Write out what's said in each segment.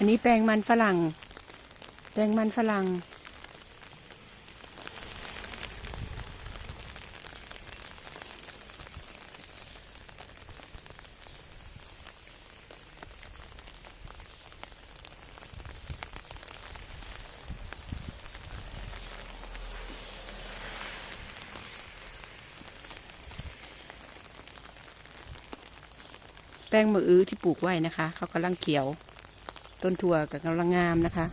อันนี้แปลงมันฝรั่ง แปลงมันฝรั่ง แป้งมืออื้อที่ปลูกไว้นะคะ เขากำลังเขียว ต้นถั่วกับกำลังงามนะคะ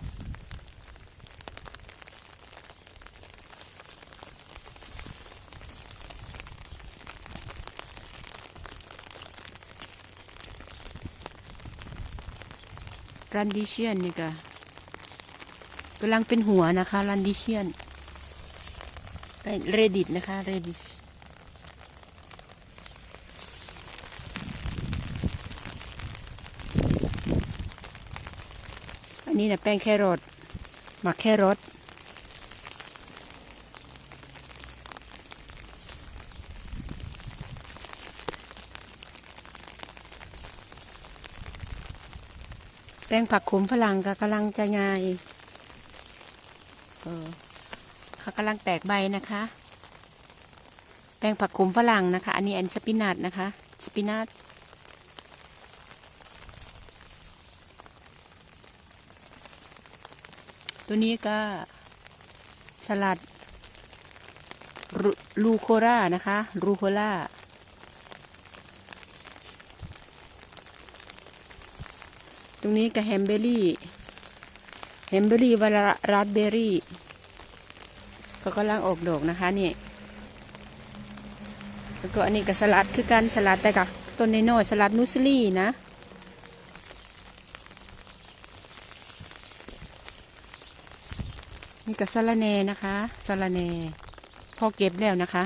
รันดิเชียนนี่ก็กำลังเป็นหัวนะคะ รันดิเชียนเรดิตนะคะ เรดิช นนี้นะแป้งแครอทหมักแครอทแป้งผักขมฝรั่งก็กำลังจะงายเออเขากำลังแตกใบนะคะ แป้งผักขมฝรั่งนะคะ อันนี้แอนสปินัทนะคะ สปินัท ตัวนี้ก็สลัดรูลูโครานะคะรูโคล่าตรงนี้ก็แฮมเบอรี่แฮมเบอรี่วาราสเบอรี่ก็กำลังออกดอกนะคะนี่แล้วก็อันนี้ก็สลัดคือกันสลัดแต่กับต้นน้อยสลัดนุสลี่นะ นี่กับสะระแหนนะคะสะระแหนพอเก็บแล้วนะคะ